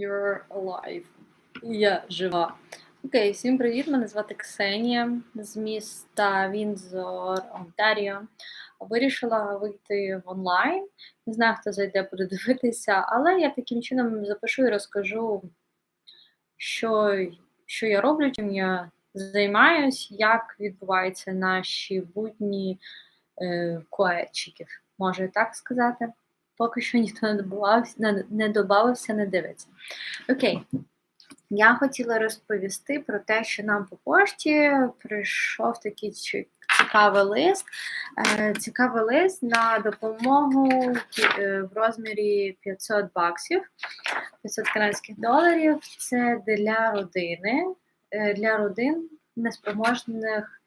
You're alive. Я жива. Окей, всім привіт! Мене звати Ксенія з міста Вінзор, Онтаріо. Вирішила вийти в онлайн. Не знаю, хто зайде, буде дивитися, але я таким чином запишу і розкажу, що, що я роблю, чим я займаюсь, як відбуваються наші будні е, коечиків. Можу і так сказати. Поки що ніхто не добавився, не, добавився, не дивиться. Окей. Я хотіла розповісти про те, що нам по пошті прийшов такий цікавий лист. Е, Цікавий лист на допомогу е, в розмірі 500 баксів, 500 канадських доларів. Це для родини, е, для родин неспроможних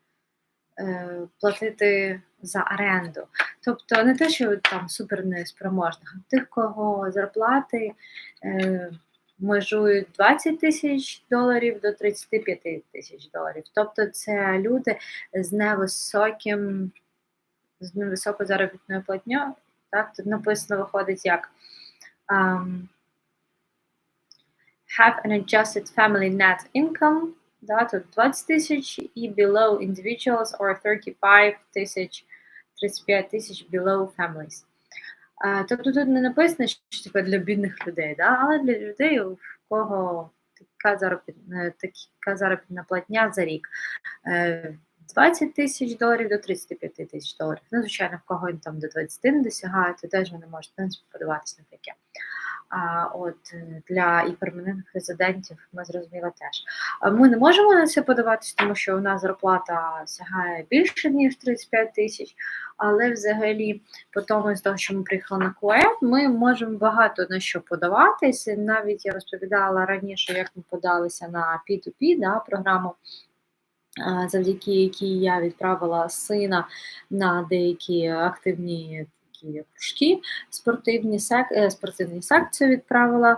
платити за оренду. Тобто не те, що там супер неспроможних, а тих, кого зарплати. Е, межують 20 тисяч доларів до 35 тисяч доларів. Тобто це люди з невисоким, з невисокою заробітною платньою. Так, тут написано виходить як um, have an adjusted family net income, да, тут 20 тисяч і below individuals or 35 тисяч, 35 тисяч below families. А, Тобто тут не написано, що типу, для бідних людей, да? але для людей, у кого така заробітна, така заробітна платня за рік. Е, 20 тисяч доларів до 35 тисяч доларів. Ну, звичайно, в кого він там до 20 не досягає, то теж вони можуть подаватися на таке. А от е, для і перманентних резидентів ми зрозуміли теж. Ми не можемо на це подаватися, тому що у нас зарплата сягає більше ніж 35 тисяч, але взагалі, по тому з того, що ми приїхали на КУЕ, ми можемо багато на що подаватися. Навіть я розповідала раніше, як ми подалися на P2P, да, програму. Завдяки якій я відправила сина на деякі активні такі кружки, спортивні сек... е, спортивні секції відправила,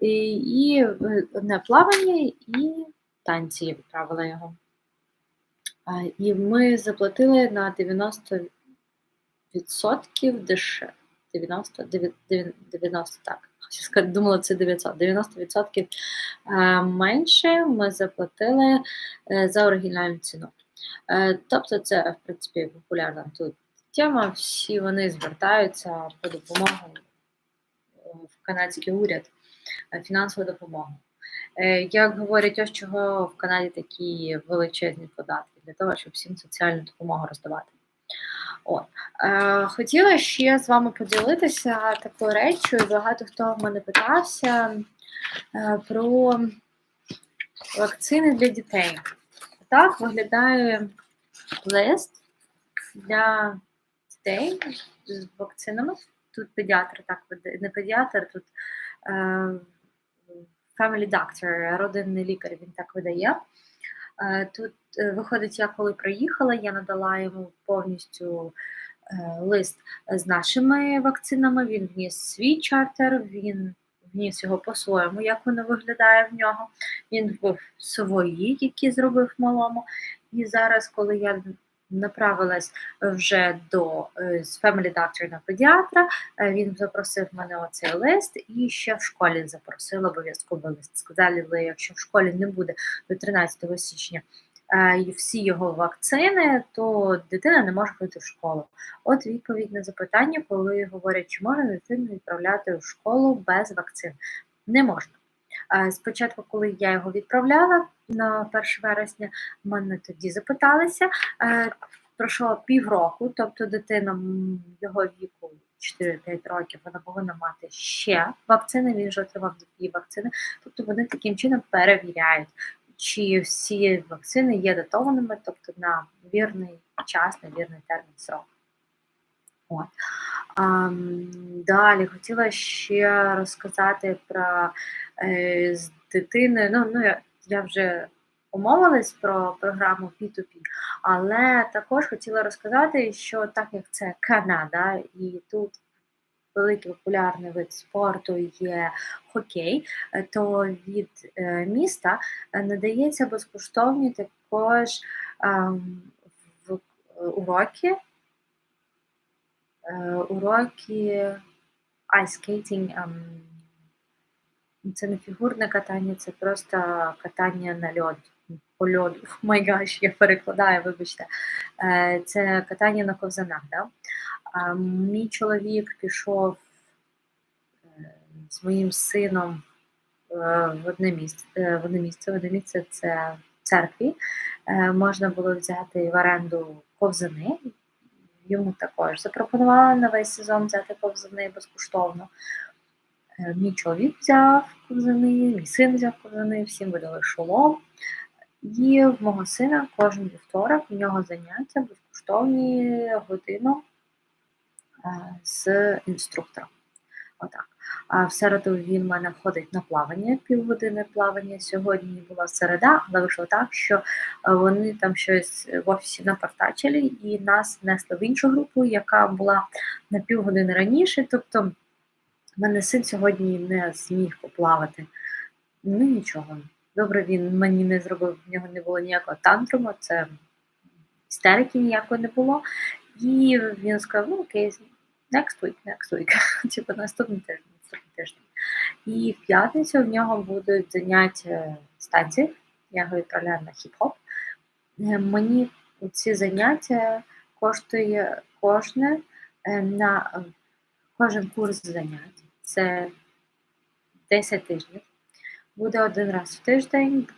і, і е, одне плавання, і танці я відправила його. І ми заплатили на 90 відсотків дешевше. 90, 90, 90 так. Думала, це 900. 90% е, менше ми заплатили е, за оригінальну ціну. Е, Тобто, це, в принципі, популярна тут тема. Всі вони звертаються по допомогу е, в канадський уряд, фінансову допомогу. Як говорять, ось чого в Канаді такі величезні податки для того, щоб всім соціальну допомогу роздавати. От. Е, хотіла ще з вами поділитися такою реччю. Багато хто в мене питався е, про вакцини для дітей. Так виглядає лист для дітей з вакцинами. Тут педіатр так не педіатр, тут е, family doctor, родинний лікар, він так видає. Е, Тут е, виходить, я коли приїхала, я надала йому повністю е, лист з нашими вакцинами. Він вніс свій чартер, він вніс його по-своєму, як воно виглядає в нього. Він вбив свої, які зробив малому. І зараз, коли я направилась вже до е, з Family Doctor на педіатра, е, він запросив мене оцей лист і ще в школі запросила обов'язково лист. Сказали, якщо в школі не буде до 13 січня е, всі його вакцини, то дитина не може ходити в школу. От відповідь на запитання, коли говорять, чи можна дитину відправляти в школу без вакцин. Не можна. Спочатку, коли я його відправляла на 1 вересня, мене тоді запиталися. Пройшло півроку, тобто дитина його віку 4-5 років, вона повинна мати ще вакцини, він вже отримав дві вакцини. Тобто вони таким чином перевіряють, чи всі вакцини є датованими, тобто на вірний час, на вірний термін срок. От. А, далі хотіла ще розказати про е, з дитиною. Ну, ну я, я вже умовилась про програму P2P, але також хотіла розказати, що так як це Канада, і тут великий популярний вид спорту є хокей, е, то від е, міста е, надається безкоштовні також в, уроки. Е, Уроки айскейтинг, ем, Це не фігурне катання, це просто катання на льод, по льоду. Май гаш, я перекладаю, вибачте. Е, Це катання на ковзанах. Да? Мій чоловік пішов е, з моїм сином в одне місце. В одне місце, в одне місце це в церкві. Можна було взяти в оренду ковзани. Йому також запропонували на весь сезон взяти ковзани безкоштовно. Е, Мій чоловік взяв ковзани, мій син взяв ковзани, всім видали шолом. І в мого сина кожен вівторок в нього заняття безкоштовні годину е, з інструктором. Отак. А в середу він в мене ходить на плавання, півгодини плавання. Сьогодні була середа, але вийшло так, що е, вони там щось в офісі напартачили і нас несли в іншу групу, яка була на півгодини раніше. Тобто, в мене син сьогодні не зміг поплавати. Ну нічого. Добре, він мені не зробив, в нього не було ніякого тантруму, це істерики ніякої не було. І він сказав: ну окей, next week, next week, типу наступний тиждень, наступний тиждень. І в п'ятницю в нього будуть заняття з танців. Я його відправляю на хіп-хоп. Е, Мені ці заняття коштує кожне е, на кожен курс занять. Це 10 тижнів. Буде один раз в тиждень,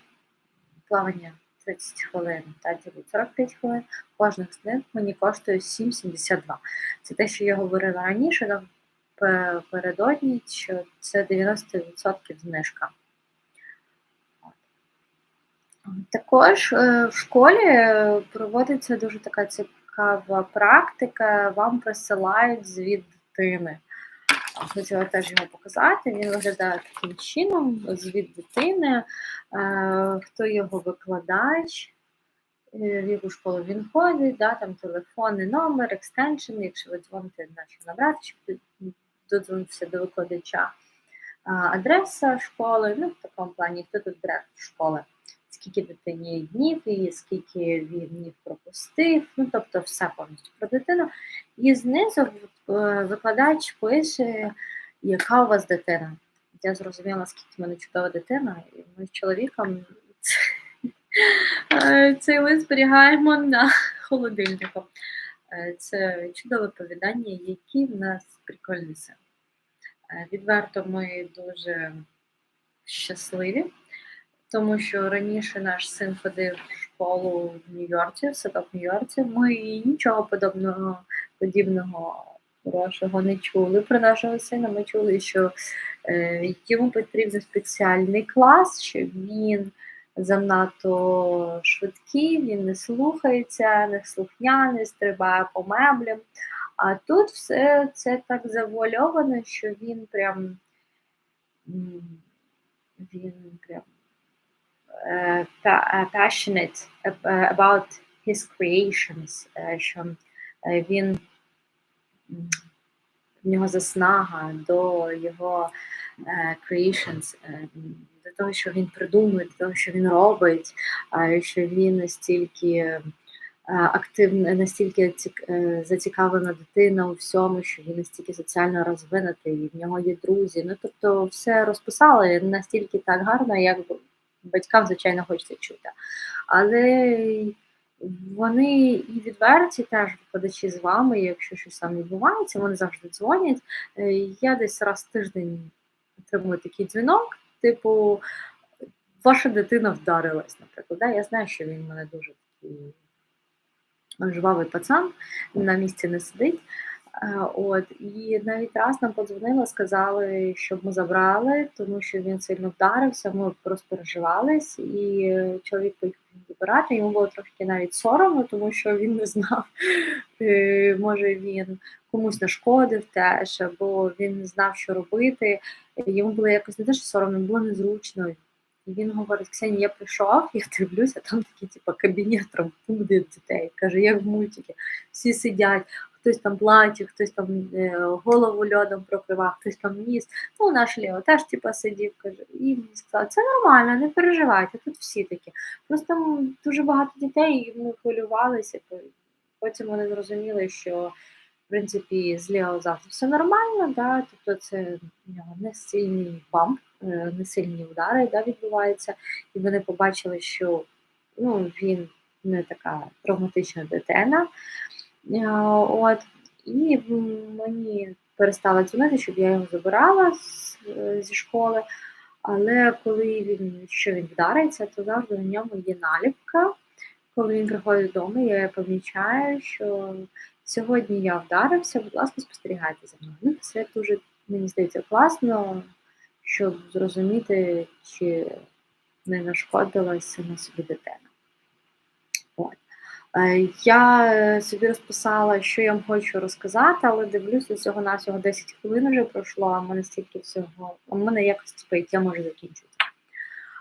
плавання 30 хвилин, будуть 45 хвилин. Кожних з них мені коштує 7,72. Це те, що я говорила раніше, там передодні, що це 90% знижка. Також е, в школі проводиться дуже така цікава практика, вам присилають звіт дитини. Хотіла теж його показати. Він виглядає таким чином, звіт дитини, хто його викладач, е, в яку школу він ходить, да, там телефонний номер, екстеншн, якщо ви дзвоните нашу набрати, щоб додзвонитися до викладача, адреса школи, ну в такому плані, хто тут директор школи, скільки дитині днів і скільки він днів пропустив, ну тобто все повністю про дитину. І знизу викладач пише, яка у вас дитина. Я зрозуміла, скільки в мене чудова дитина, і ми з чоловіком цей лист зберігаємо на холодильнику. Це чудове повідання, які в нас прикольні. Відверто ми дуже щасливі, тому що раніше наш син ходив в школу в Нью-Йорці, в садок в Нью-Йорці. Ми нічого подобного подібного хорошого не чули про нашого сина. Ми чули, що е, йому потрібен спеціальний клас, що він занадто швидкий, він не слухається, не слухняний, стрибає по меблям. А тут все це так завуальовано, що він прям він прям passionate about his creations, що він в нього заснага до його uh, creations, uh, до того, що він придумує, до того, що він робить, uh, що він настільки активна, настільки зацікавлена дитина у всьому, що він настільки соціально розвинутий, і в нього є друзі. Ну тобто, все розписали настільки так гарно, як батькам, звичайно, хочеться чути. Але вони і відверті теж викладачі з вами, якщо щось там відбувається, вони завжди дзвонять. Е, я десь раз в тиждень отримую такий дзвінок, типу, ваша дитина вдарилась, наприклад. Да? Я знаю, що він мене дуже такий жвавий пацан, на місці не сидить. Е, от, І навіть раз нам подзвонили, сказали, щоб ми забрали, тому що він сильно вдарився, ми розпереживались, і чоловік поїхав забирати. Йому було трошки навіть соромно, тому що він не знав, е, може він комусь нашкодив теж, або він не знав, що робити. Йому було якось не те, що соромно, було незручно. І він говорить: Ксенія, я прийшов, я дивлюся, там такий, типу, кабінет буде дітей. Каже, як в мультики, всі сидять, хтось там плаче, хтось там е, голову льодом прокривав, хтось там ніс. Ну, наш Лео теж типу, сидів, каже, і мені сказав, це нормально, не переживайте, тут всі такі. Просто дуже багато дітей, і ми хвилювалися. Потім вони зрозуміли, що принципі, з Лео завжди все нормально, да, тобто це не сильний бамп, е, не сильні удари да, відбуваються, і вони побачили, що ну, він не така травматична дитина. Е, От, і мені перестали дзвонити, щоб я його забирала з, е, зі школи. Але коли він що він вдариться, то завжди на ньому є наліпка. Коли він приходить додому, я помічаю, що сьогодні я вдарився, будь ласка, спостерігайте за мною. Ну, це дуже, мені здається, класно, щоб зрозуміти, чи не нашкодила сама собі дитина. От. Е, Я е, собі розписала, що я вам хочу розказати, але дивлюся, всього навсього 10 хвилин вже пройшло, а в мене стільки всього. У мене якось типу, як я можу закінчити.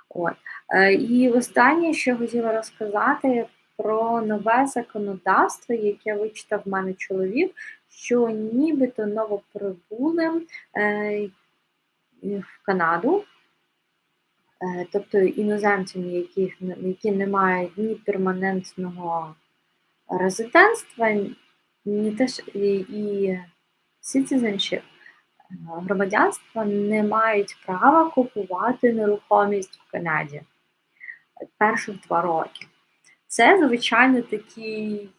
От. Е, І останнє, що хотіла розказати про нове законодавство, яке вичитав в мене чоловік, що нібито новоприбулим в Канаду, тобто іноземцям, яких, які не мають ні перманентного резидентства, і, citizenship, громадянства не мають права купувати нерухомість в Канаді перших два роки. Це, звичайно, такий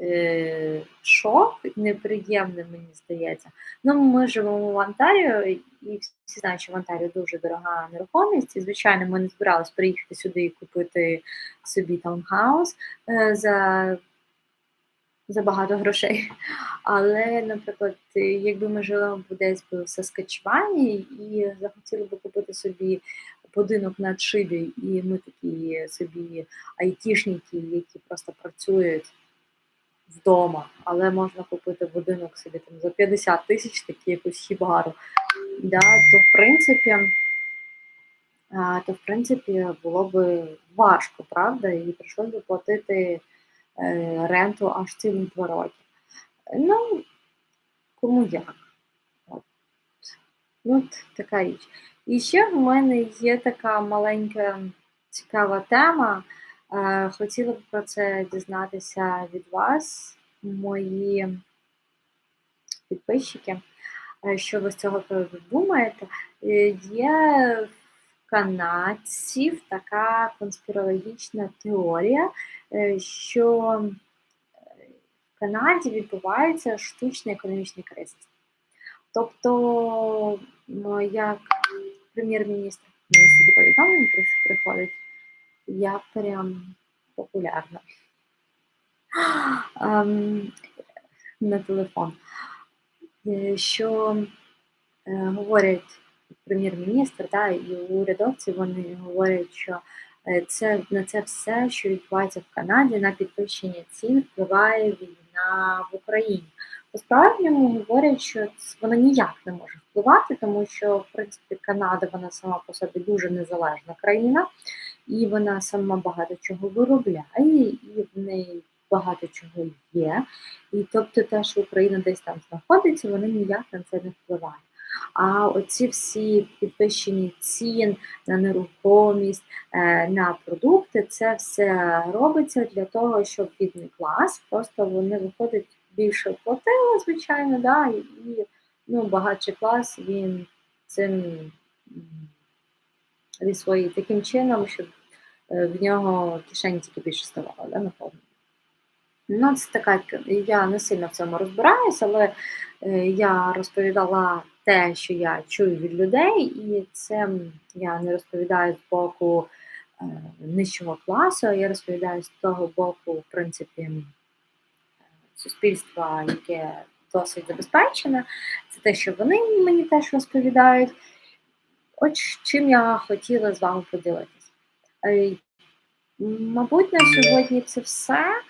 е, шок, неприємний, мені здається. Ну, ми живемо в Онтаріо, і всі знають, що в Онтаріо дуже дорога нерухомість. І, звичайно, ми не збиралися приїхати сюди і купити собі таунхаус е, за за багато грошей. Але, наприклад, якби ми жили десь в Саскачевані і захотіли би купити собі будинок на отшибі, і ми такі собі айтішники, які просто працюють вдома, але можна купити будинок собі там за 50 тисяч, такі якусь хібару. Да, то в принципі. То в принципі було б важко, правда, і прийшлося б платити ренту аж цілі два роки. Ну, кому як. От. Ну, така річ. І ще в мене є така маленька цікава тема. Е, хотіла б про це дізнатися від вас, мої підписчики. Е, що ви з цього думаєте? Е, є в канадців така конспірологічна теорія, що в Канаді відбувається штучний економічний кризис. Тобто, як прем'єр-міністр стільки повідомлень приходить, я прям популярна на телефон. Е, що е, говорять прем'єр-міністр да, і урядовці, вони говорять, що е, це на це все, що відбувається в Канаді, на підвищення цін впливає війна в Україні. По-справжньому говорять, що воно ніяк не може впливати, тому що в принципі Канада вона сама по собі дуже незалежна країна, і вона сама багато чого виробляє, і в неї багато чого є. І тобто те, що Україна десь там знаходиться, вони ніяк на це не впливають. А оці всі підвищені цін на нерухомість, е, на продукти, це все робиться для того, щоб бідний клас просто вони виходять більше платили, звичайно, да, і ну, багатший клас він цим від свої таким чином, щоб е, в нього кишені тільки більше ставало, да, наповнено. Ну, це така, я не сильно в цьому розбираюся, але е, я розповідала те, що я чую від людей, і це я не розповідаю з боку е, нижчого класу, а я розповідаю з того боку, в принципі, суспільства, яке досить забезпечене, це те, що вони мені теж розповідають. От чим я хотіла з вами поділитися. Е, мабуть, на сьогодні це все.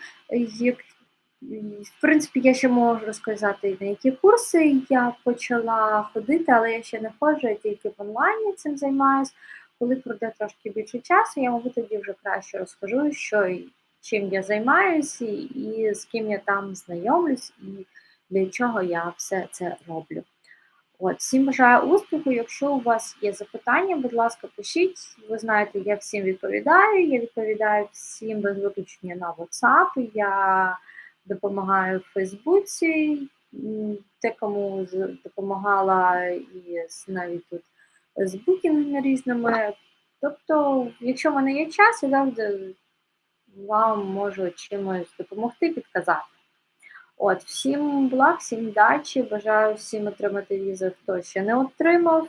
В принципі, я ще можу розказати, на які курси я почала ходити, але я ще не ходжу, я тільки в онлайні цим займаюся. Коли пройде трошки більше часу, я, мабуть, тоді вже краще розкажу, що чим я займаюся, і з ким я там знайомлюсь, і для чого я все це роблю. От, Всім бажаю успіху. Якщо у вас є запитання, будь ласка, пишіть. Ви знаєте, я всім відповідаю. Я відповідаю всім без виключення на WhatsApp. Я допомагаю в Фейсбуці, м, декому з- допомагала і навіть тут з букінгами різними. Тобто, якщо в мене є час, я завжди вам можу чимось допомогти, підказати. От, всім благ, всім дачі, бажаю всім отримати візи, хто ще не отримав,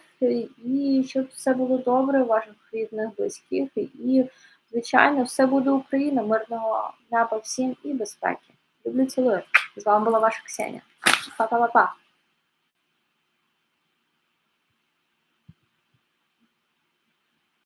і щоб все було добре ваших рідних, близьких, і, звичайно, все буде Україна, мирного неба всім і безпеки. Люблю цілую. З вами була ваша Ксенія. Па-па-па-па.